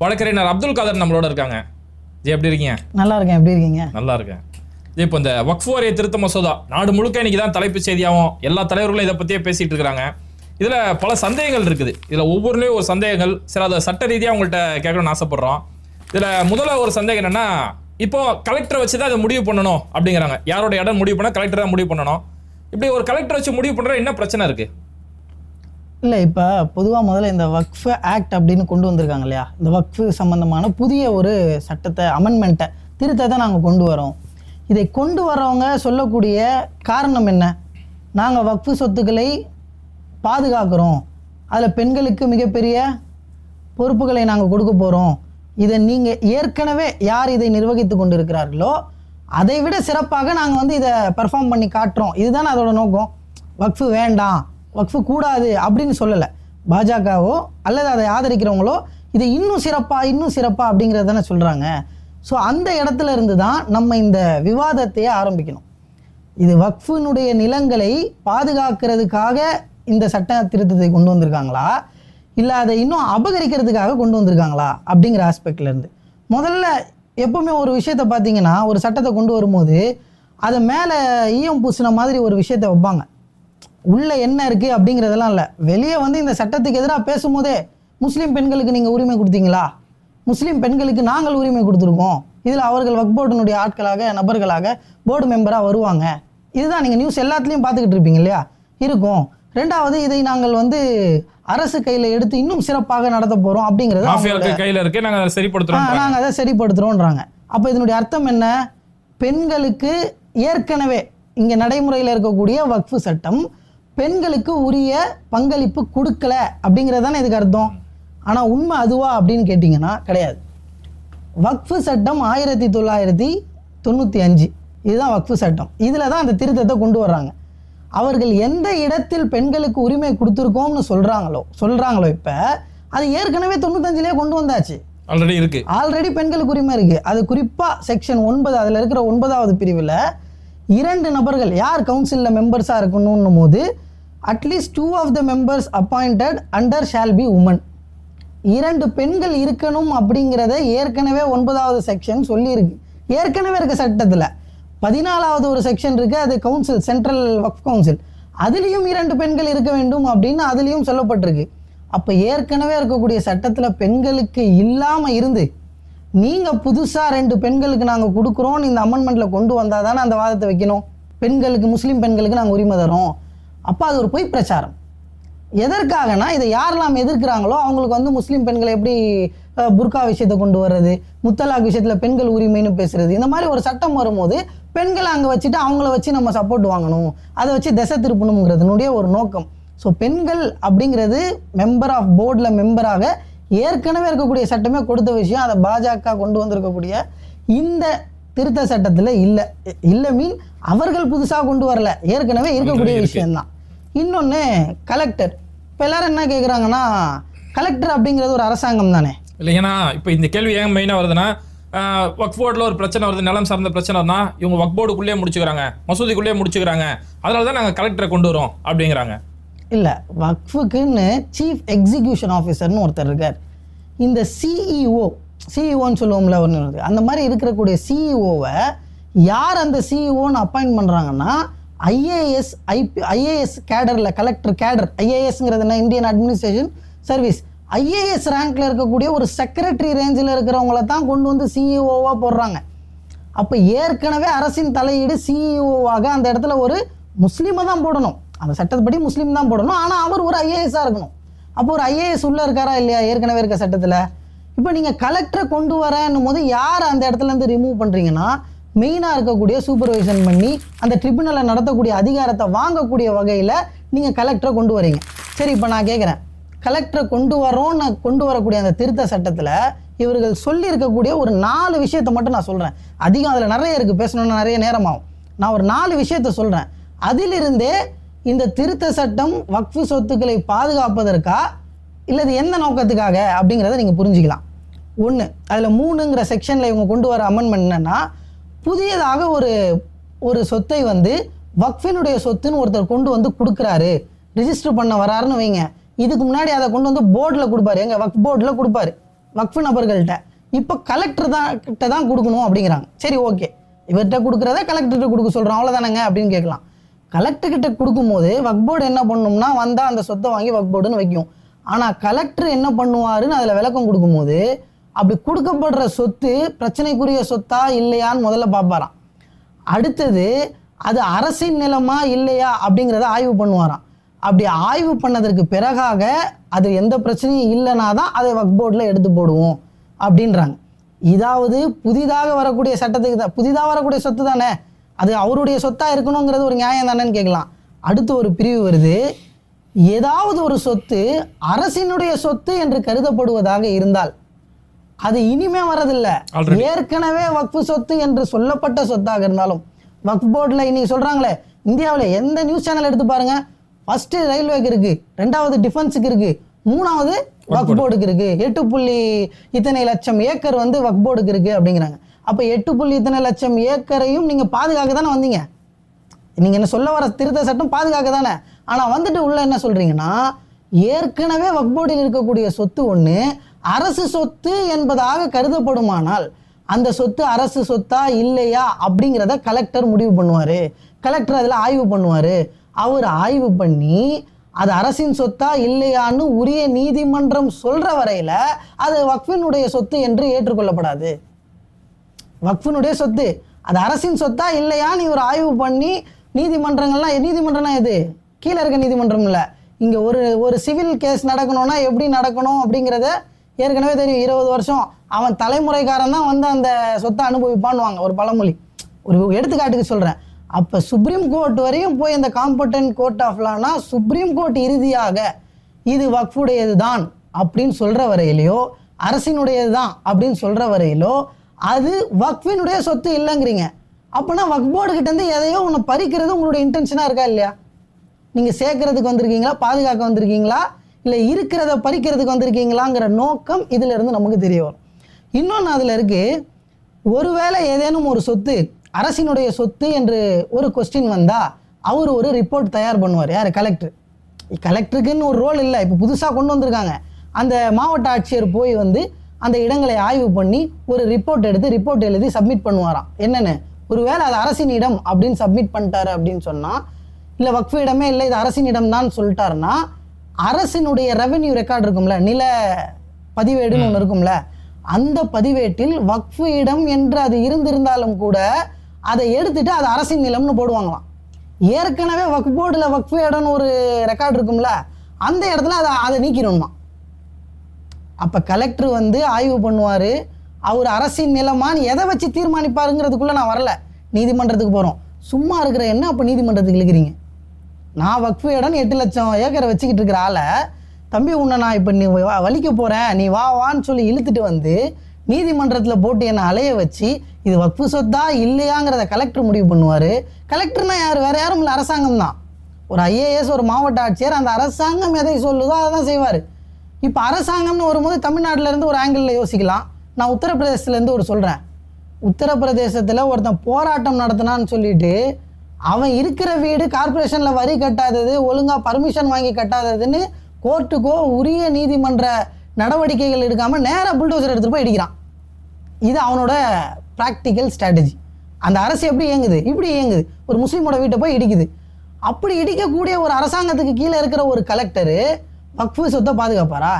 வழக்கறிஞர் அப்துல் காதர் நம்மளோட இருக்காங்க. ஜி எப்படி இருக்கீங்க? நல்லா இருக்கேன் எப்படி இருக்கீங்க? நல்லா இருக்கேன் ஜி இப்போ இந்த வக்ஃப் வாரிய திருத்த மசோதா நாடு முழுக்க இன்னைக்கு தான் தலைப்புச் செய்தியாகவும் எல்லா தலைவர்களும் இதை பற்றியே பேசிட்டு இருக்கிறாங்க இதில் பல சந்தேகங்கள் இருக்குது. இதில் ஒவ்வொருலையும் ஒரு சந்தேகங்கள் சில அதை சட்ட ரீதியாக உங்கள்கிட்ட கேட்கணும்னு ஆசைப்படுறோம். இதில் முதல்ல ஒரு சந்தேகம் என்னன்னா இப்போ கலெக்டரை வச்சு தான் அதை முடிவு பண்ணணும் அப்படிங்கிறாங்க. யாரோட இடம் முடிவு பண்ணால் கலெக்டர் தான் முடிவு பண்ணணும். இப்படி ஒரு கலெக்டர் வச்சு முடிவு பண்ணுற என்ன பிரச்சனை இருக்கு? இல்லை இப்போ பொதுவாக முதல்ல இந்த வக்ஃப் ஆக்ட் அப்படின்னு கொண்டு வந்திருக்காங்க இல்லையா? இந்த வக்ஃபு சம்மந்தமான புதிய ஒரு சட்டத்தை அமெண்ட்மெண்ட்டை திருத்தத்தை நாங்கள் கொண்டு வரோம். இதை கொண்டு வரவங்க சொல்லக்கூடிய காரணம் என்ன? நாங்கள் வக்ஃபு சொத்துக்களை பாதுகாக்கிறோம். அதில் பெண்களுக்கு மிகப்பெரிய பொறுப்புகளை நாங்கள் கொடுக்க போகிறோம் இதை நீங்கள் ஏற்கனவே யார் இதை நிர்வகித்து கொண்டு இருக்கிறார்களோ அதை விட சிறப்பாக நாங்கள் வந்து இதை பெர்ஃபார்ம் பண்ணி காட்டுறோம். இதுதான் அதோட நோக்கம். வக்ஃபு வேண்டாம். வக்ஃபு கூடாது அப்படின்னு சொல்லலை. பாஜகவோ அல்லது அதை ஆதரிக்கிறவங்களோ இதை இன்னும் சிறப்பாக இன்னும் சிறப்பாக அப்படிங்கிறது தானே சொல்கிறாங்க ஸோ அந்த இடத்துல இருந்து தான் நம்ம இந்த விவாதத்தையே ஆரம்பிக்கணும். இது வக்ஃபினுடைய நிலங்களை பாதுகாக்கிறதுக்காக இந்த சட்ட திருத்தத்தை கொண்டு வந்திருக்காங்களா? இல்லை அதை இன்னும் அபகரிக்கிறதுக்காக கொண்டு வந்திருக்காங்களா? அப்படிங்கிற ஆஸ்பெக்ட்லேருந்து முதல்ல எப்பவுமே ஒரு விஷயத்த பார்த்தீங்கன்னா ஒரு சட்டத்தை கொண்டு வரும்போது அதை மேலே ஈயம் பூசின மாதிரி ஒரு விஷயத்தை வைப்பாங்க. உள்ள என்ன இருக்குது அப்படிங்கிறதெல்லாம் இல்லை. வெளியே வந்து இந்த சட்டத்துக்கு எதிராக பேசும்போதே முஸ்லீம் பெண்களுக்கு நீங்கள் உரிமை கொடுத்தீங்களா? முஸ்லீம் பெண்களுக்கு நாங்கள் உரிமை கொடுத்துருக்கோம். இதில் அவர்கள் வக் போர்டினுடைய ஆட்களாக நபர்களாக போர்டு மெம்பராக வருவாங்க. இதுதான் நீங்கள் நியூஸ் எல்லாத்துலேயும் பார்த்துக்கிட்டு இருப்பீங்க இல்லையா? இருக்கும். ரெண்டாவது இதை நாங்கள் வந்து அரசு கையில் எடுத்து இன்னும் சிறப்பாக நடத்த போகிறோம் அப்படிங்கிறது கையில் இருக்கு நாங்கள் அதை சரிப்படுத்துறோம் நாங்கள் அதை சரிப்படுத்துகிறோன்றாங்க அப்போ இதனுடைய அர்த்தம் என்ன? பெண்களுக்கு ஏற்கனவே இங்கே நடைமுறையில் இருக்கக்கூடிய வக்ஃபு சட்டம் பெண்களுக்கு உரிய பங்களிப்பு கொடுக்கல அப்படிங்கிறது தானே இதுக்கு அர்த்தம்? ஆனால் உண்மை அதுவா அப்படின்னு கேட்டிங்கன்னா கிடையாது. வக்ஃபு சட்டம் ஆயிரத்தி தொள்ளாயிரத்தி தொண்ணூற்றி அஞ்சு. இதுதான் வக்ஃபு சட்டம். இதில் தான் அந்த திருத்தத்தை கொண்டு வர்றாங்க. அவர்கள் எந்த இடத்தில் பெண்களுக்கு உரிமை கொடுத்துருக்கோம்னு சொல்கிறாங்களோ சொல்கிறாங்களோ இப்போ அது ஏற்கனவே தொண்ணூத்தஞ்சிலே கொண்டு வந்தாச்சு. ஆல்ரெடி இருக்கு. ஆல்ரெடி பெண்களுக்கு உரிமை இருக்கு. அது குறிப்பா செக்ஷன் ஒன்பது அதுல இருக்கிற ஒன்பதாவது பிரிவுல இரண்டு நபர்கள் யார் கவுன்சிலில் மெம்பர்ஸாக இருக்கணும்னும் போது at least two of the members appointed under shall be woman இரண்டு பெண்கள் இருக்கணும் அப்படிங்கிறத ஏற்கனவே ஒன்பதாவது செக்ஷன் சொல்லியிருக்கு. ஏற்கனவே இருக்க சட்டத்தில் பதினாலாவது ஒரு செக்ஷன் இருக்குது அது கவுன்சில் சென்ட்ரல் வக்ஃப் கவுன்சில் அதுலேயும் இரண்டு பெண்கள் இருக்க வேண்டும் அப்படின்னு அதுலேயும் சொல்லப்பட்டிருக்கு. அப்போ ஏற்கனவே இருக்கக்கூடிய சட்டத்தில் பெண்களுக்கு இல்லாமல் இருந்து நீங்கள் புதுசாக ரெண்டு பெண்களுக்கு நாங்கள் கொடுக்குறோன்னு இந்த அமெண்ட்மெண்ட்டில் கொண்டு வந்தால் தானே அந்த வாதத்தை வைக்கணும். பெண்களுக்கு முஸ்லீம் பெண்களுக்கு நாங்கள் உரிமை தரோம் அப்போ அது ஒரு பொய் பிரச்சாரம். எதற்காகனா இதை யாரெல்லாம் எதிர்க்கிறாங்களோ அவங்களுக்கு வந்து முஸ்லீம் பெண்களை எப்படி புர்கா விஷயத்தை கொண்டு வர்றது முத்தலாக் விஷயத்தில் பெண்கள் உரிமைன்னு பேசுறது இந்த மாதிரி ஒரு சட்டம் வரும்போது பெண்களை அங்கே வச்சுட்டு அவங்கள வச்சு நம்ம சப்போர்ட் வாங்கணும் அதை வச்சு திசை திருப்பணுங்கிறதுனுடைய ஒரு நோக்கம். ஸோ பெண்கள் அப்படிங்கிறது மெம்பர் ஆஃப் போர்டில் மெம்பராக ஏற்கனவே இருக்கக்கூடிய சட்டமே கொடுத்த விஷயம் அதை பாஜக கொண்டு வந்திருக்கக்கூடிய இந்த திருத்த சட்டத்தில் இல்லை. இல்லை மீன் அவர்கள் புதுசாக கொண்டு வரல. ஏற்கனவே இருக்கக்கூடிய இருக்கு. விஷயம்தான். இன்னொன்று கலெக்டர் இப்போ எல்லாரும் என்ன கேட்குறாங்கன்னா கலெக்டர் அப்படிங்கிறது ஒரு அரசாங்கம் தானே? இல்லை ஏன்னா இப்போ இந்த கேள்வி ஏன் மெயினாக வருதுன்னா ஒர்க் போர்டில் ஒரு பிரச்சனை வருது நிலம் சார்ந்த பிரச்சனை வருதுன்னா இவங்க ஒர்க் போர்டுக்குள்ளேயே முடிச்சுக்கிறாங்க மசூதிக்குள்ளேயே முடிச்சுக்கிறாங்க. அதனால தான் நாங்கள் கலெக்டரை கொண்டு வரோம் அப்படிங்கிறாங்க. இல்லை வக்ஃபுக்குன்னு சீஃப் எக்ஸிக்யூஷன் ஆஃபீஸர்னு ஒருத்தர் இருக்கார். இந்த E சிஇஓ சிஇஓன்னு சொல்லுவோம்ல ஒன்று அந்த மாதிரி இருக்கக்கூடிய சிஇஓவை யார் அந்த சிஇஓன்னு அப்பாயிண்ட் பண்ணுறாங்கன்னா ஐஏஎஸ் ஐபி ஐஏஎஸ் கேடரில் கலெக்டர் கேடர் ஐஏஎஸ்ங்கிறது என்ன? இந்தியன் அட்மினிஸ்ட்ரேஷன் சர்வீஸ் ஐஏஎஸ் ரேங்க்ல இருக்கக்கூடிய ஒரு செக்ரட்டரி ரேஞ்சில் இருக்கிறவங்கள தான் கொண்டு வந்து சிஇஓவாக போடுறாங்க. அப்போ ஏற்கனவே அரசின் தலையீடு சிஇஓவாக அந்த இடத்துல ஒரு முஸ்லீமை தான் போடணும். அந்த சட்டப்படி முஸ்லீம் தான் போடணும். ஆனால் அவர் ஒரு ஐஏஎஸ்ஸாக இருக்கணும். அப்போ ஒரு ஐஏஎஸ் உள்ளே இருக்காரா இல்லையா? ஏற்கனவே இருக்க சட்டத்தில். இப்போ நீங்கள் கலெக்டரை கொண்டு வரேன்னும் போது யார் அந்த இடத்துல இருந்து ரிமூவ் பண்ணுறீங்கன்னா மெயினாக இருக்கக்கூடிய சூப்பர்வைசன் பண்ணி அந்த ட்ரிபுனலை நடத்தக்கூடிய அதிகாரத்தை வாங்கக்கூடிய வகையில் நீங்கள் கலெக்டரை கொண்டு வரீங்க. சரி இப்போ நான் கேட்குறேன் கலெக்டரை கொண்டு வரோன்னு கொண்டு வரக்கூடிய அந்த திருத்த சட்டத்தில் இவர்கள் சொல்லியிருக்கக்கூடிய ஒரு நாலு விஷயத்தை மட்டும் நான் சொல்கிறேன் அதிகம் அதில் நிறைய இருக்குது பேசணும்னா நிறைய நேரமாகும். நான் ஒரு நாலு விஷயத்த சொல்கிறேன் அதிலிருந்தே இந்த திருத்த சட்டம் வக்ஃபு சொத்துக்களை பாதுகாப்பதற்கா இல்லது எந்த நோக்கத்துக்காக அப்படிங்கிறத நீங்கள் புரிஞ்சுக்கலாம். ஒன்று அதில் மூணுங்கிற செக்ஷனில் இவங்க கொண்டு வர அமெண்ட்மெண்ட் என்னென்னா புதியதாக ஒரு ஒரு சொத்தை வந்து வக்ஃபினுடைய சொத்துன்னு ஒருத்தர் கொண்டு வந்து கொடுக்குறாரு. ரிஜிஸ்டர் பண்ண வராருன்னு வைங்க. இதுக்கு முன்னாடி அதை கொண்டு வந்து போர்டில் கொடுப்பாரு. எங்கள் வக் போர்டில் கொடுப்பாரு. வக்ஃபு நபர்கள்ட்ட. இப்போ கலெக்டர் தான் கிட்ட தான் கொடுக்கணும் அப்படிங்கிறாங்க. சரி ஓகே இவர்கிட்ட கொடுக்குறத கலெக்டர்கிட்ட கொடுக்க சொல்கிறோம் அவ்வளோதானங்க அப்படின்னு கேட்கலாம். கலெக்டர் கிட்ட கொடுக்கும்போது வக் போர்டு என்ன பண்ணும்னா வந்தால் அந்த சொத்தை வாங்கி வக் போர்டுன்னு வைக்கும். ஆனால் கலெக்டர் என்ன பண்ணுவாருன்னு அதில் விளக்கம் கொடுக்கும்போது அப்படி கொடுக்கப்படுற சொத்து பிரச்சனைக்குரிய சொத்தா இல்லையான்னு முதல்ல பார்ப்பாராம். அடுத்தது அது அரசின் நிலமா இல்லையா அப்படிங்கிறத ஆய்வு பண்ணுவாராம். அப்படி ஆய்வு பண்ணதற்கு பிறகாக அது எந்த பிரச்சனையும் இல்லைனா தான் அதை வக் போர்டில் எடுத்து போடுவோம் அப்படின்றாங்க. இதாவது புதிதாக வரக்கூடிய சட்டத்துக்கு தான் புதிதாக வரக்கூடிய சொத்து தானே? அது அவருடைய சொத்தாக இருக்கணுங்கிறது ஒரு நியாயம் தானேன்னு கேட்கலாம். அடுத்து ஒரு பிரிவு வருது. ஏதாவது ஒரு சொத்து அரசினுடைய சொத்து என்று கருதப்படுவதாக இருந்தால் அது இனிமே வரதில்ல. ஏற்கனவே வக்ஃபு சொத்து என்று சொல்லப்பட்ட சொத்தாக இருந்தாலும் வக்ஃப் போர்டில் இன்னைக்கு சொல்றாங்களே இந்தியாவில் எந்த நியூஸ் சேனல் எடுத்து பாருங்க. ஃபர்ஸ்ட் ரயில்வேக்கு இருக்கு ரெண்டாவது டிஃபென்ஸுக்கு இருக்கு மூணாவது வக்ஃப் போர்டுக்கு இருக்கு. எட்டு புள்ளி இத்தனை லட்சம் ஏக்கர் வந்து வக்ஃப் போர்டுக்கு இருக்கு அப்படிங்கிறாங்க. அப்ப எட்டு புள்ளி இத்தனை லட்சம் ஏக்கரையும் நீங்க பாதுகாக்க தானே வந்தீங்க? நீங்க என்ன சொல்ல வர திருத்த சட்டம் பாதுகாக்க தானே? ஆனா வந்துட்டு உள்ள என்ன சொல்றீங்கன்னா ஏற்கனவே வக்போர்டில் இருக்கக்கூடிய சொத்து ஒண்ணு அரசு சொத்து என்பதாக கருதப்படுமானால் அந்த சொத்து அரசு சொத்தா இல்லையா அப்படிங்கிறத கலெக்டர் முடிவு பண்ணுவார். கலெக்டர் அதில் ஆய்வு பண்ணுவார். அவர் ஆய்வு பண்ணி அது அரசின் சொத்தா இல்லையான்னு உரிய நீதிமன்றம் சொல்கிற வரையில் அது வக்ஃபினுடைய சொத்து என்று ஏற்றுக்கொள்ளப்படாது. வக்ஃபினுடைய சொத்து. அது அரசின் சொத்தா இல்லையான்னு இவர் ஆய்வு பண்ணி நீதிமன்றங்கள்லாம் நீதிமன்றம்னா எது? கீழே இருக்க நீதிமன்றம் இல்லை இங்கே ஒரு ஒரு சிவில் கேஸ் நடக்கணும்னா எப்படி நடக்கணும் அப்படிங்கிறத ஏற்கனவே தெரியும் இருபது வருஷம் அவன் தலைமுறைக்காரன் தான் வந்து அந்த சொத்தை அனுபவிப்பான்வாங்க ஒரு பழமொழி. ஒரு எடுத்துக்காட்டுக்கு சொல்கிறேன் அப்போ சுப்ரீம் கோர்ட் வரையும் போய் இந்த காம்பட்டன்ட் கோர்ட் ஆஃப் லானா சுப்ரீம் கோர்ட் இறுதியாக இது வக்ஃபுடையது தான் அப்படின்னு சொல்கிற வரையிலையோ அரசினுடையது தான் அப்படின்னு சொல்கிற வரையிலோ அது வக்ஃபினுடைய சொத்து இல்லைங்கிறீங்க. அப்போனா வக்ஃப் கிட்டேருந்து எதையோ ஒன்று பறிக்கிறது உங்களுடைய இன்டென்ஷனாக இருக்கா இல்லையா? நீங்கள் சேர்க்கறதுக்கு வந்திருக்கீங்களா? பாதுகாக்க வந்திருக்கீங்களா? இல்லை இருக்கிறத பறிக்கிறதுக்கு வந்திருக்கீங்களாங்கிற நோக்கம் இதுல இருந்து நமக்கு தெரிய வரும். இன்னொன்று அதில் இருக்கு ஒருவேளை ஏதேனும் ஒரு சொத்து அரசினுடைய சொத்து என்று ஒரு கொஸ்டின் வந்தால் அவர் ஒரு ரிப்போர்ட் தயார் பண்ணுவார். யார்? கலெக்டர் கலெக்டருக்குன்னு ஒரு ரோல் இல்லை. இப்போ புதுசாக கொண்டு வந்திருக்காங்க. அந்த மாவட்ட ஆட்சியர் போய் வந்து அந்த இடங்களை ஆய்வு பண்ணி ஒரு ரிப்போர்ட் எடுத்து ரிப்போர்ட் எழுதி சப்மிட் பண்ணுவாராம். என்னென்னு? ஒருவேளை அது அரசின் இடம் அப்படின்னு சப்மிட் பண்ணிட்டாரு அப்படின்னு சொன்னால் இல்லை வக்ஃபு இடமே இல்லை இது அரசின் இடம் தான் சொல்லிட்டாருன்னா அரசினுடைய ரெவென்யூ ரெக்கார்டு இருக்கும்ல நில பதிவேடுன்னு ஒன்று இருக்கும்ல அந்த பதிவேட்டில் வக்ஃபு இடம் என்று அது இருந்திருந்தாலும் கூட அதை எடுத்துட்டு அது அரசின் நிலம்னு போடுவாங்களாம். ஏற்கனவே வக்ஃப் போர்டில் வக்ஃபு இடம்னு ஒரு ரெக்கார்டு இருக்கும்ல அந்த இடத்துல அதை அதை நீக்கிடணுமா அப்போ கலெக்டர் வந்து ஆய்வு பண்ணுவார் அவர் அரசின் நிலமான்னு எதை வச்சு தீர்மானிப்பாருங்கிறதுக்குள்ளே நான் வரல நீதிமன்றத்துக்கு போகிறோம் சும்மா இருக்கிற என்ன அப்போ நீதிமன்றத்துக்கு இழுக்கிறீங்க? நான் வக்ஃபு இடம்னு எட்டு லட்சம் ஏக்கரை வச்சுக்கிட்டு இருக்கிற ஆளை தம்பி உன்னை நான் இப்போ நீ வா வலிக்க போகிறேன் நீ வா வான்னு சொல்லி இழுத்துட்டு வந்து நீதிமன்றத்தில் போட்டு என்னை அலைய வச்சு இது வக்ஃபு சொத்தா இல்லையாங்கிறத கலெக்டர் முடிவு பண்ணுவார். கலெக்டர்னா யார்? வேறு யாரும் இல்லை அரசாங்கம் தான். ஒரு ஐஏஎஸ் ஒரு மாவட்ட ஆட்சியர் அந்த அரசாங்கம் எதை சொல்லுதோ அதை தான் செய்வார். இப்போ அரசாங்கம்னு வரும்போது தமிழ்நாட்டிலேருந்து ஒரு ஆங்கிளில் யோசிக்கலாம். நான் உத்தரப்பிரதேசத்துலேருந்து ஒரு சொல்கிறேன் உத்தரப்பிரதேசத்தில் ஒருத்தன் போராட்டம் நடத்தினான்னு சொல்லிட்டு அவன் இருக்கிற வீடு கார்ப்பரேஷனில் வரி கட்டாதது ஒழுங்காக பர்மிஷன் வாங்கி கட்டாததுன்னு கோர்ட்டுக்கோ உரிய நீதிமன்ற நடவடிக்கைகள் எடுக்காமல் நேராக புல்டோசர் எடுத்துகிட்டு போய் இடிக்கிறான். இது அவனோட ப்ராக்டிக்கல் ஸ்ட்ராட்டஜி அந்த அரசு எப்படி இயங்குது? இப்படி இயங்குது. ஒரு முஸ்லீமோட வீட்டை போய் இடிக்குது. அப்படி இடிக்கக்கூடிய ஒரு அரசாங்கத்துக்கு கீழே இருக்கிற ஒரு கலெக்டரு வக்ஃபு சொத்தை பாதுகாப்பாரா?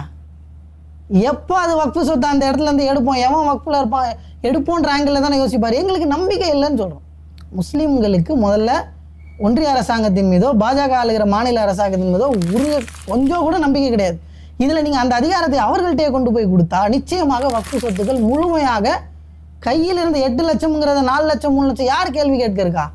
எப்போ அது வக்ஃபு சொத்தை அந்த இடத்துல இருந்து எடுப்போம்? எவன் வக்ஃபில் இருப்பான்? எடுப்போன்ற ஆங்கிளில் தானே யோசிப்பார். எங்களுக்கு நம்பிக்கை இல்லைன்னு சொல்கிறோம் முஸ்லீம்களுக்கு முதல்ல ஒன்றிய அரசாங்கத்தின் மீதோ பாஜக ஆளுகிற மாநில அரசாங்கத்தின் மீதோ உரிய கொஞ்சம் கூட நம்பிக்கை கிடையாது. இதில் நீங்கள் அந்த அதிகாரத்தை அவர்கள்ட்டே கொண்டு போய் கொடுத்தா நிச்சயமாக வக்ஃபு சொத்துக்கள் முழுமையாக கையில் இருந்து எட்டு லட்சம்ங்கிறத நாலு லட்சம் மூணு லட்சம் யார் கேள்வி கேட்க இருக்கா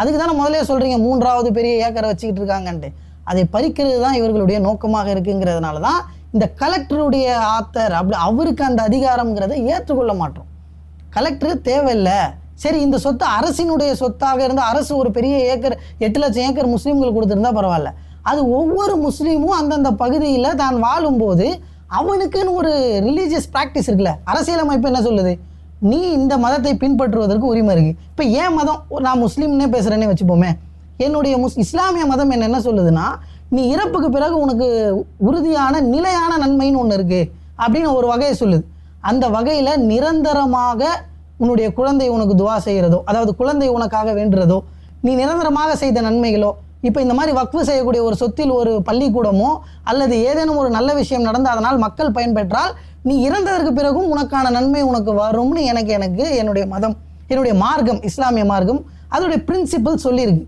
அதுக்கு தானே முதல்ல சொல்கிறீங்க மூன்றாவது பெரிய ஏக்கரை வச்சுக்கிட்டு இருக்காங்கன்ட்டு. அதை பறிக்கிறது தான் இவர்களுடைய நோக்கமாக இருக்குங்கிறதுனால தான் இந்த கலெக்டருடைய ஆத்தர் அப்படி அவருக்கு அந்த அதிகாரங்கிறத ஏற்றுக்கொள்ள மாட்டோம். கலெக்டர் தேவையில்லை. சரி இந்த சொத்து அரசினுடைய சொத்தாக இருந்து அரசு ஒரு பெரிய ஏக்கர் எட்டு லட்சம் ஏக்கர் முஸ்லீம்கள் கொடுத்துருந்தா பரவாயில்ல. அது ஒவ்வொரு முஸ்லீமும் அந்தந்த பகுதியில் தான் வாழும்போது அவனுக்குன்னு ஒரு ரிலீஜியஸ் ப்ராக்டிஸ் இருக்குல்ல. அரசியலமைப்பு என்ன சொல்லுது? நீ இந்த மதத்தை பின்பற்றுவதற்கு உரிமை இருக்கு. இப்போ ஏன் மதம்? நான் முஸ்லீம்னே பேசுகிறேன்னே வச்சுப்போமே. என்னுடைய முஸ் இஸ்லாமிய மதம் என்ன என்ன சொல்லுதுன்னா நீ இறப்புக்கு பிறகு உனக்கு உறுதியான நிலையான நன்மைன்னு ஒன்று இருக்குது அப்படின்னு ஒரு வகையை சொல்லுது. அந்த வகையில் நிரந்தரமாக உன்னுடைய குழந்தை உனக்கு துவா செய்கிறதோ அதாவது குழந்தை உனக்காக வேண்டுறதோ நீ நிரந்தரமாக செய்த நன்மைகளோ இப்போ இந்த மாதிரி வக்ஃபு செய்யக்கூடிய ஒரு சொத்தில் ஒரு பள்ளிக்கூடமோ அல்லது ஏதேனும் ஒரு நல்ல விஷயம் நடந்து அதனால் மக்கள் பயன்பெற்றால் நீ இறந்ததற்கு பிறகும் உனக்கான நன்மை உனக்கு வரும்னு எனக்கு எனக்கு என்னுடைய மதம் என்னுடைய மார்க்கம் இஸ்லாமிய மார்க்கம் அதோடைய பிரின்சிபல் சொல்லியிருக்கு.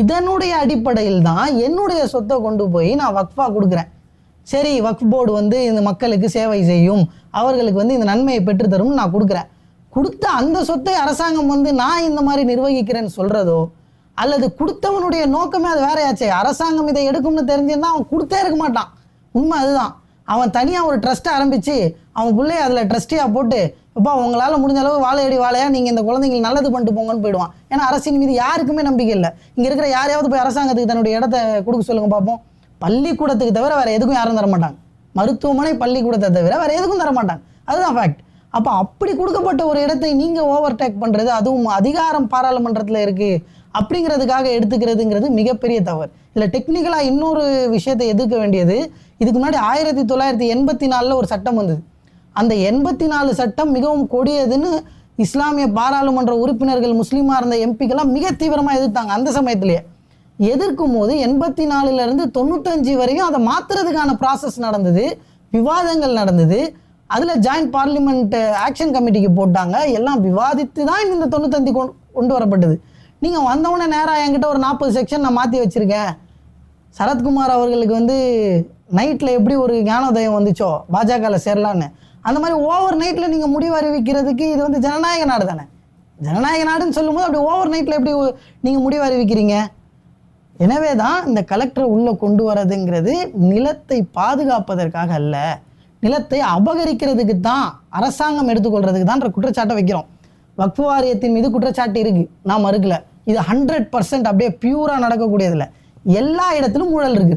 இதனுடைய அடிப்படையில் தான் என்னுடைய சொத்தை கொண்டு போய் நான் வக்ஃபா கொடுக்குறேன். சரி வக்ஃப் போர்டு வந்து இந்த மக்களுக்கு சேவை செய்யும் அவர்களுக்கு வந்து இந்த நன்மையை பெற்றுத்தரும்னு நான் கொடுக்குறேன். கொடுத்த அந்த சொத்தை அரசாங்கம் வந்து நான் இந்த மாதிரி நிர்வகிக்கிறேன்னு சொல்கிறதோ அல்லது கொடுத்தவனுடைய நோக்கமே அது வேறையாச்சே? அரசாங்கம் இதை எடுக்கும்னு தெரிஞ்சிருந்தா அவன் கொடுத்தே இருக்க மாட்டான். உண்மை அதுதான். அவன் தனியாக ஒரு ட்ரஸ்ட்டை ஆரம்பித்து அவன் பிள்ளைய அதில் ட்ரஸ்டியாக போட்டு அப்பா உங்களால் முடிஞ்ச அளவு வாழையடி வாழையா? நீங்கள் இந்த குழந்தைங்களுக்கு நல்லது பண்ணிட்டு போங்கன்னு போயிடுவான். ஏன்னா அரசின் மீது யாருக்குமே நம்பிக்கை இல்லை. இங்கே இருக்கிற யாரையாவது போய் அரசாங்கத்துக்கு தன்னுடைய இடத்த கொடுக்க சொல்லுங்க பார்ப்போம் பள்ளிக்கூடத்துக்கு தவிர வேறு எதுக்கும் யாரும் தர மாட்டாங்க மருத்துவமனை பள்ளிக்கூடத்தை தவிர வேறு எதுக்கும் தர மாட்டாங்க அதுதான் ஃபேக்ட் அப்போ அப்படி கொடுக்கப்பட்ட ஒரு இடத்தை நீங்கள் ஓவர் டேக் பண்ணுறது அதுவும் அதிகாரம் பாராளுமன்றத்தில் இருக்குது அப்படிங்கிறதுக்காக எடுத்துக்கிறதுங்கிறது மிகப்பெரிய தவறு. இதில் டெக்னிக்கலாக இன்னொரு விஷயத்தை எதிர்க்க வேண்டியது இதுக்கு முன்னாடி ஆயிரத்தி தொள்ளாயிரத்தி எண்பத்தி நாலில் ஒரு சட்டம் வந்தது. அந்த எண்பத்தி நாலு சட்டம் மிகவும் கொடியதுன்னு இஸ்லாமிய பாராளுமன்ற உறுப்பினர்கள் முஸ்லீமாக இருந்த எம்பிக்கெல்லாம் மிக தீவிரமாக எதிர்த்தாங்க அந்த சமயத்திலேயே. எதிர்க்கும் போது எண்பத்தி நாலுலேருந்து தொண்ணூத்தஞ்சு வரையும் அதை மாற்றுறதுக்கான ப்ராசஸ் நடந்தது விவாதங்கள் நடந்தது. அதில் ஜாயிண்ட் பார்லிமெண்ட் ஆக்ஷன் கமிட்டிக்கு போட்டாங்க. எல்லாம் விவாதித்து தான் இந்த தொண்ணூத்தஞ்சு கொண்டு கொண்டு வரப்பட்டது. நீங்கள் வந்தவுடனே நேராக என்கிட்ட ஒரு நாற்பது செக்ஷன் நான் மாற்றி வச்சுருக்கேன். சரத்குமார் அவர்களுக்கு வந்து நைட்டில் எப்படி ஒரு ஞானோதயம் வந்துச்சோ பாஜகவில் சேரலான்னு. அந்த மாதிரி ஓவர் நைட்டில் நீங்கள் முடிவு அறிவிக்கிறதுக்கு இது வந்து ஜனநாயக நாடு தானே? ஜனநாயக நாடுன்னு சொல்லும்போது அப்படி ஓவர் நைட்டில் எப்படி நீங்கள் முடிவு அறிவிக்கிறீங்க? எனவே தான் இந்த கலெக்டரை உள்ளே கொண்டு வரதுங்கிறது நிலத்தை பாதுகாப்பதற்காக அல்ல. நிலத்தை அபகரிக்கிறதுக்கு தான் அரசாங்கம் எடுத்துக்கொள்றதுக்கு தான் குற்றச்சாட்டை வைக்கிறோம். வக்ஃபு வாரியத்தின் மீது குற்றச்சாட்டு இருக்கு. நான் மறுக்கல. இது ஹண்ட்ரட் பர்சன்ட் அப்படியே பியூராக நடக்கக்கூடியதில்ல. எல்லா இடத்திலும் ஊழல் இருக்கு.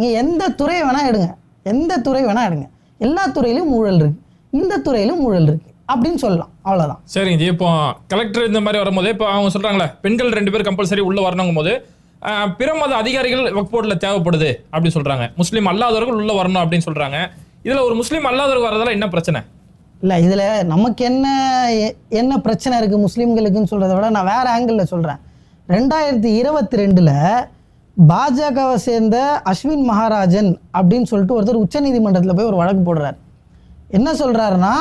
நீங்கள் எந்த துறையை வேணால் எடுங்க. எந்த துறை வேணால் எடுங்க. எல்லா துறையிலும் ஊழல் இருக்கு. இந்த துறையிலும் ஊழல் இருக்கு. அப்படின்னு சொல்லலாம். அவ்வளோதான் சரிங்க. ஜி இப்போ கலெக்டர் இந்த மாதிரி வரும்போது இப்போ அவங்க சொல்றாங்களே பெண்கள் ரெண்டு பேர் கம்பல்சரி உள்ள வரணுங்கும் போது பிற மத அதிகாரிகள் வக்போர்டில் தேவைப்படுது அப்படின்னு சொல்றாங்க. முஸ்லீம் அல்லாதவர்கள் உள்ள வரணும் அப்படின்னு சொல்றாங்க. இதுல ஒரு முஸ்லீம் அல்லாதவர் வரதால என்ன பிரச்சனை? இல்லை இதில் நமக்கு என்ன எ- என்ன பிரச்சனை இருக்குது முஸ்லீம்களுக்குன்னு சொல்கிறத விட நான் வேறு ஆங்கிளில் சொல்கிறேன் ரெண்டாயிரத்தி இருபத்தி ரெண்டில் பாஜகவை சேர்ந்த அஸ்வின் மகாராஜன் அப்படின்னு சொல்லிட்டு ஒருத்தர் உச்சநீதிமன்றத்தில் போய் ஒரு வழக்கு போடுறார். என்ன சொல்கிறாருன்னா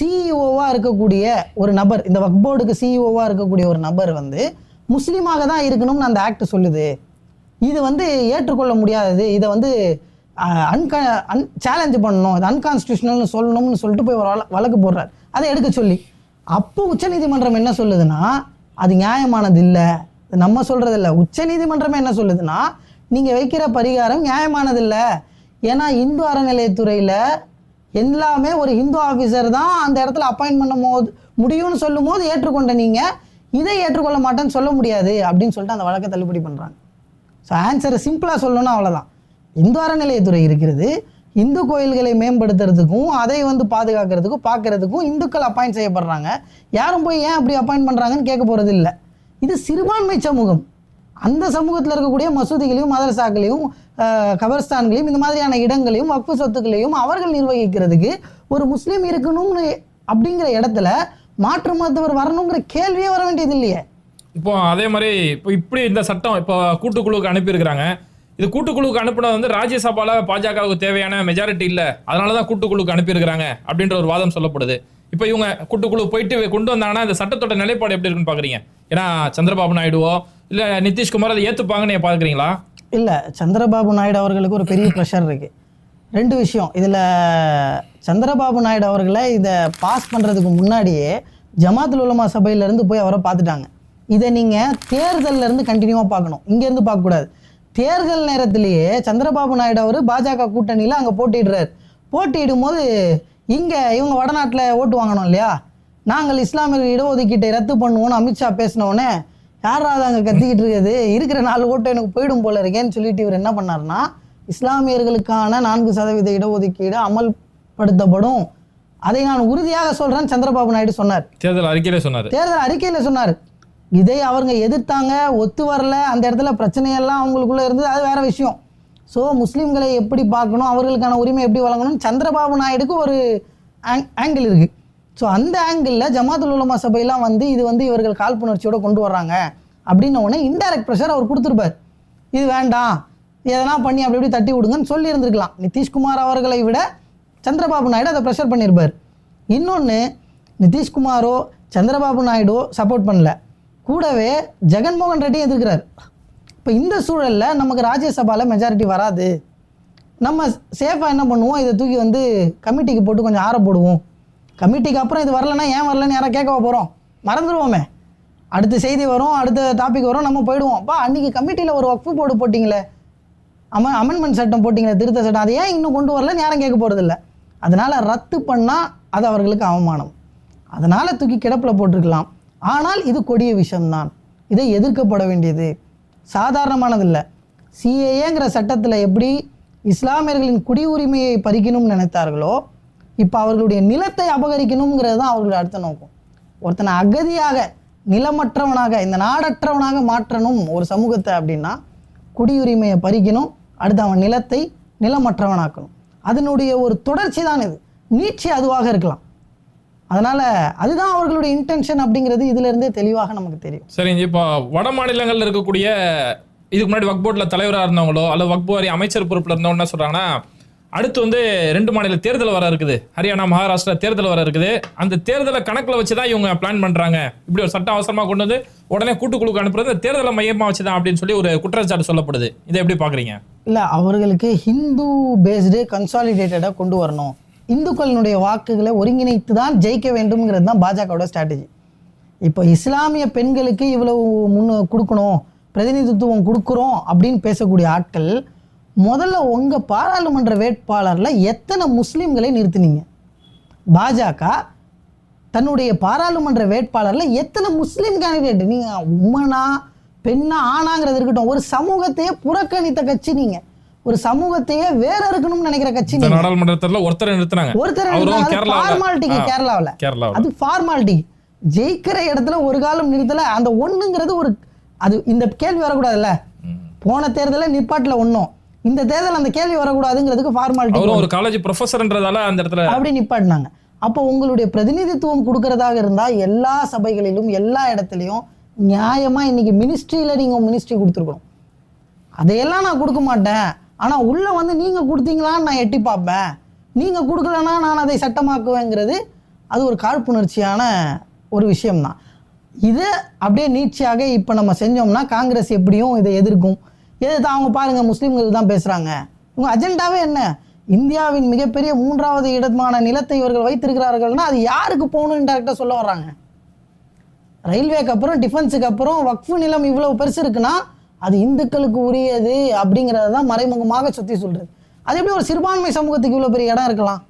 சிஇஓவாக இருக்கக்கூடிய ஒரு நபர் இந்த வக் போர்டுக்கு சிஇஓவாக இருக்கக்கூடிய ஒரு நபர் வந்து முஸ்லீமாக தான் இருக்கணும்னு அந்த ஆக்ட் சொல்லுது. இது வந்து ஏற்றுக்கொள்ள முடியாதது. இதை வந்து அன்க அன் சேலஞ்சு பண்ணணும். அது அன்கான்ஸ்டியூஷனல்னு சொல்லணும்னு சொல்லிட்டு போய் வழக்கு போடுறார். அதை எடுக்க சொல்லி. அப்போ உச்சநீதிமன்றம் என்ன சொல்லுதுன்னா அது நியாயமானது இல்லை. நம்ம சொல்கிறது இல்லை. உச்சநீதிமன்றமே என்ன சொல்லுதுன்னா நீங்கள் வைக்கிற பரிகாரம் நியாயமானது இல்லை. ஏன்னா இந்து அறநிலையத்துறையில் எல்லாமே ஒரு இந்து ஆஃபீஸர் தான் அந்த இடத்துல அப்பாயின்ட் பண்ணும் போது முடியும்னு சொல்லும் போது ஏற்றுக்கொண்ட நீங்கள் இதை ஏற்றுக்கொள்ள மாட்டேன்னு சொல்ல முடியாது அப்படின்னு சொல்லிட்டு அந்த வழக்கை தள்ளுபடி பண்ணுறாங்க ஸோ ஆன்சரை சிம்பிளாக சொல்லணும்னா அவ்வளோதான் இந்து அறநிலையத்துறை இருக்கிறது. இந்து கோயில்களை மேம்படுத்துறதுக்கும் அதை வந்து பாதுகாக்கிறதுக்கும் பார்க்கறதுக்கும் இந்துக்கள் அப்பாயிண்ட் செய்யப்படுறாங்க. யாரும் போய் ஏன் அப்படி அப்பாயிண்ட் பண்ணுறாங்கன்னு கேட்க போகிறது இல்லை. இது சிறுபான்மை சமூகம். அந்த சமூகத்தில் இருக்கக்கூடிய மசூதிகளையும் மதரசாக்களையும் அஹ், கபர்ஸ்தான்களையும் இந்த மாதிரியான இடங்களையும் வக்ஃபு சொத்துக்களையும் அவர்கள் நிர்வகிக்கிறதுக்கு ஒரு முஸ்லீம் இருக்கணும்னு அப்படிங்கிற இடத்துல மாற்று மதத்தவர் வரணுங்கிற கேள்வியே வர வேண்டியது இல்லையே. இப்போ அதே மாதிரி இப்போ இப்படி இந்த சட்டம் இப்போ கூட்டுக்குழுவுக்கு அனுப்பியிருக்கிறாங்க. இது கூட்டுக்குழுவுக்கு அனுப்புனது வந்து ராஜ்யசபால பாஜகவுக்கு தேவையான மெஜாரிட்டி இல்லை. அதனால தான் கூட்டுக்குழுவுக்கு அனுப்பியிருக்கிறாங்க அப்படின்ற ஒரு வாதம் சொல்லப்படுது. இப்போ இவங்க கூட்டுக்குழு போயிட்டு கொண்டு வந்தாங்கன்னா இந்த சட்டத்தோட நிலைப்பாடு எப்படி இருக்குன்னு பார்க்குறீங்க ஏன்னா சந்திரபாபு நாயுடுவோ இல்லை நிதிஷ்குமார் அதை ஏற்றுப்பாங்கன்னு பார்க்குறீங்களா இல்லை சந்திரபாபு நாயுடு அவர்களுக்கு ஒரு பெரிய ப்ரெஷர் இருக்கு. ரெண்டு விஷயம். இதில் சந்திரபாபு நாயுடு அவர்களை இதை பாஸ் பண்ணுறதுக்கு முன்னாடியே ஜமாத்துல் உலமா சபையிலேருந்து போய் அவரை பார்த்துட்டாங்க. இதை நீங்கள் தேர்தல்ல இருந்து கண்டினியூவாக பார்க்கணும். இங்கேருந்து பார்க்கக்கூடாது. தேர்தல் நேரத்திலேயே சந்திரபாபு நாயுடு அவர் பாஜக கூட்டணியில் அங்கே போட்டிடுறாரு போட்டியிடும் போது இங்கே இவங்க வடநாட்டில் ஓட்டு வாங்கணும் இல்லையா? நாங்கள் இஸ்லாமியர்கள் இடஒதுக்கீட்டை ரத்து பண்ணுவோம்னு அமித்ஷா பேசினோடனே யாரா அது அங்கே கத்திக்கிட்டு இருக்குது? இருக்கிற நாலு ஓட்டு எனக்கு போயிடும் போல இருக்கேன்னு சொல்லிட்டு இவர் என்ன பண்ணாருன்னா இஸ்லாமியர்களுக்கான நான்கு சதவீத இடஒதுக்கீடு அமல்படுத்தப்படும். அதை நான் உறுதியாக சொல்றேன் சந்திரபாபு நாயுடு சொன்னார். தேர்தல் அறிக்கையிலே சொன்னார். தேர்தல் அறிக்கையில சொன்னார். இதை அவங்க எதிர்த்தாங்க ஒத்து வரல அந்த இடத்துல பிரச்சனையெல்லாம் அவங்களுக்குள்ளே இருந்தது அது வேறு விஷயம். ஸோ முஸ்லீம்களை எப்படி பார்க்கணும் அவர்களுக்கான உரிமை எப்படி வழங்கணும் சந்திரபாபு நாயுடுக்கு ஒரு ஆங்கிள் இருக்குது ஸோ அந்த ஆங்கிளில் ஜமாத்துல் உலமா சபையெல்லாம் வந்து இது வந்து இவர்கள் காழ்ப்புணர்ச்சியோடு கொண்டு வர்றாங்க. அப்படின்ன உடனே இன்டைரக்ட் ப்ரெஷர் அவர் கொடுத்துருப்பார். இது வேண்டாம் எதனா பண்ணி அப்படி இப்படி தட்டி விடுங்கன்னு சொல்லியிருந்துருக்கலாம் நிதிஷ்குமார் அவர்களை விட சந்திரபாபு நாயுடு அதை ப்ரெஷர் பண்ணியிருப்பார் இன்னொன்று நிதிஷ்குமாரோ சந்திரபாபு நாயுடோ சப்போர்ட் பண்ணல. கூடவே ஜெகன்மோகன் ரெட்டியும் எதிர்க்கிறார். இப்போ இந்த சூழலில் நமக்கு ராஜ்யசபாவில் மெஜாரிட்டி வராது. நம்ம சேஃபாக என்ன பண்ணுவோம்? இதை தூக்கி வந்து கமிட்டிக்கு போட்டு கொஞ்சம் ஆற போடுவோம். கமிட்டிக்கு அப்புறம் இது வரலன்னா ஏன் வரலன்னு யாரை கேட்க போகிறோம் மறந்துடுவோமே அடுத்த செய்தி வரும் அடுத்த டாபிக் வரும் நம்ம போயிடுவோம். அப்பா அன்றைக்கி கமிட்டியில் ஒரு வக்ஃபு போர்டு போட்டிங்களே? அம அமெண்ட்மெண்ட் சட்டம் போட்டிங்களே திருத்த சட்டம்? அதை ஏன் இன்னும் கொண்டு வரலன்னு யாரும் கேட்க போகிறதில்ல அதனால் ரத்து பண்ணால் அது அவர்களுக்கு அவமானம். அதனால் தூக்கி கிடப்பில் போட்டிருக்கலாம். ஆனால் இது கொடிய விஷயம்தான் இதை எதிர்க்கப்பட வேண்டியது. சாதாரணமானதில்லை. சிஏஏங்கிற சட்டத்தில் எப்படி இஸ்லாமியர்களின் குடியுரிமையை பறிக்கணும்னு நினைத்தார்களோ இப்போ அவர்களுடைய நிலத்தை அபகரிக்கணுங்கிறது தான் அவர்களுடைய அடுத்த நோக்கம். ஒருத்தனை அகதியாக நிலமற்றவனாக இந்த நாடற்றவனாக மாற்றணும் ஒரு சமூகத்தை அப்படின்னா குடியுரிமையை பறிக்கணும் அடுத்து அவன் நிலத்தை நிலமற்றவனாக்கணும். அதனுடைய ஒரு தொடர்ச்சி தான் இது. நீட்சி அதுவாக இருக்கலாம். அதனால் அதுதான் அவர்களுடைய இன்டென்ஷன் அப்படிங்கிறது இதிலிருந்தே தெளிவாக நமக்கு தெரியும். சரிங்க இப்போ வட மாநிலங்கள்ல இருக்கக்கூடிய இதுக்கு முன்னாடி வக் போர்டில் தலைவராக இருந்தவங்களோ அல்லது வக்பு வாரி அமைச்சர் பொறுப்பில் இருந்தவங்க என்ன சொல்றாங்கன்னா அடுத்து வந்து ரெண்டு மாநில தேர்தல் வர இருக்குது. ஹரியானா மகாராஷ்டிரா தேர்தல் வர இருக்குது. அந்த தேர்தலை கணக்கில் வச்சு தான் இவங்க பிளான் பண்றாங்க. இப்படி ஒரு சட்டம் அவசரமா கொண்டு வந்து உடனே கூட்டுக்குழுக்கு அனுப்புறது தேர்தலை மையமா வச்சு தான் அப்படின்னு சொல்லி ஒரு குற்றச்சாட்டு சொல்லப்படுது. இதை எப்படி பாக்குறீங்க? இல்லை அவர்களுக்கு ஹிந்து பேஸ்டு கன்சாலிடேட்டடாக கொண்டு வரணும். இந்துக்களினுடைய வாக்குகளை ஒருங்கிணைத்து தான் ஜெயிக்க வேண்டும்ங்கிறது தான் பாஜகவோட ஸ்ட்ராட்டஜி இப்போ இஸ்லாமிய பெண்களுக்கு இவ்வளவு முன் கொடுக்கணும் பிரதிநிதித்துவம் கொடுக்குறோம் அப்படின்னு பேசக்கூடிய ஆட்கள் முதல்ல உங்கள் பாராளுமன்ற வேட்பாளரில் எத்தனை முஸ்லீம்களை நிறுத்துனீங்க? பாஜக தன்னுடைய பாராளுமன்ற வேட்பாளரில் எத்தனை முஸ்லீம் கேண்டிடேட் நீங்கள் உமனா பெண்ணா ஆணாங்கிறது இருக்கட்டும் ஒரு சமூகத்தையே புறக்கணித்த கட்சி நீங்கள் ஒரு சமூகத்தையே வேற இருக்கணும்னு நினைக்கிற கட்சி நாடாளுமன்றத்தில் ஒருத்தரை நிறுத்தினாங்க. ஒருத்தர் ஃபார்மாலிட்டிக்கு கேரளாவில். கேரளாவில். அது ஃபார்மாலிட்டி ஜெயிக்கிற இடத்துல ஒரு காலம் நிறுத்தல அந்த ஒண்ணுங்கிறது ஒரு அது இந்த கேள்வி வரக்கூடாதுல்ல? போன தேர்தலில் நிப்பாட்டில் ஒன்றும் இந்த தேர்தல் அந்த கேள்வி வரக்கூடாதுங்கிறதுக்கு ஃபார்மாலிட்டி ஒரு காலேஜ் ப்ரொஃபஸர்ன்றதால அந்த இடத்துல அப்படி நிப்பாட்டினாங்க. அப்போ உங்களுடைய பிரதிநிதித்துவம் கொடுக்கறதாக இருந்தால் எல்லா சபைகளிலும் எல்லா இடத்துலையும் நியாயமா இன்னைக்கு மினிஸ்ட்ரியில் நீங்கள் மினிஸ்ட்ரி கொடுத்துருக்கணும். அதையெல்லாம் நான் கொடுக்க மாட்டேன். ஆனால் உள்ளே வந்து நீங்கள் கொடுத்தீங்களான்னு நான் எட்டி பார்ப்பேன். நீங்கள் கொடுக்கலன்னா நான் அதை சட்டமாக்குவேங்கிறது அது ஒரு காழ்ப்புணர்ச்சியான ஒரு விஷயம்தான். இதை அப்படியே நீட்சியாக இப்போ நம்ம செஞ்சோம்னா காங்கிரஸ் எப்படியும் இதை எதிர்க்கும். எதிர்த்து அவங்க பாருங்கள் முஸ்லீம்கள் தான் பேசுகிறாங்க உங்கள் அஜெண்டாவே என்ன? இந்தியாவின் மிகப்பெரிய மூன்றாவது இடமான நிலத்தை இவர்கள் வைத்திருக்கிறார்கள்னா அது யாருக்கு போகணும்னு டேரெக்டாக சொல்ல வர்றாங்க? ரயில்வேக்கு அப்புறம் டிஃபென்ஸுக்கு அப்புறம் வக்ஃபு நிலம் இவ்வளோ பெருசு இருக்குன்னா அது இந்துக்களுக்கு உரியது அப்படிங்கிறத தான் மறைமுகமாக சுற்றி சொல்றது. அது எப்படி ஒரு சிறுபான்மை சமூகத்துக்கு இவ்வளோ பெரிய இடம் இருக்கலாம்?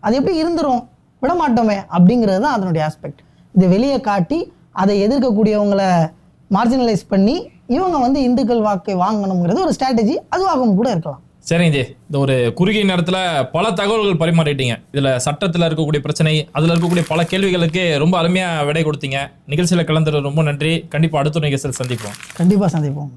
அது எப்படி இருந்துரும்? விட மாட்டோமே அப்படிங்கிறது தான் அதனுடைய ஆஸ்பெக்ட் இதை வெளியே காட்டி அதை எதிர்க்கக்கூடியவங்களை மார்ஜினலைஸ் பண்ணி இவங்க வந்து இந்துக்கள் வாக்கை வாங்கணுங்கிறது ஒரு ஸ்ட்ராட்டஜி அதுவாகவும் கூட இருக்கலாம். சரிங்க ஜி. இந்த ஒரு குறுகிய நேரத்துல பல தகவல்கள் பரிமாறிட்டீங்க. இதுல சட்டத்துல இருக்கக்கூடிய பிரச்சனை அதுல இருக்கக்கூடிய பல கேள்விகளுக்கு ரொம்ப அருமையா விடை கொடுத்தீங்க. நிகழ்ச்சியில கலந்துறது ரொம்ப நன்றி. கண்டிப்பா அடுத்த நிகழ்ச்சியில் சந்திப்போம். கண்டிப்பாக சந்திப்போம்.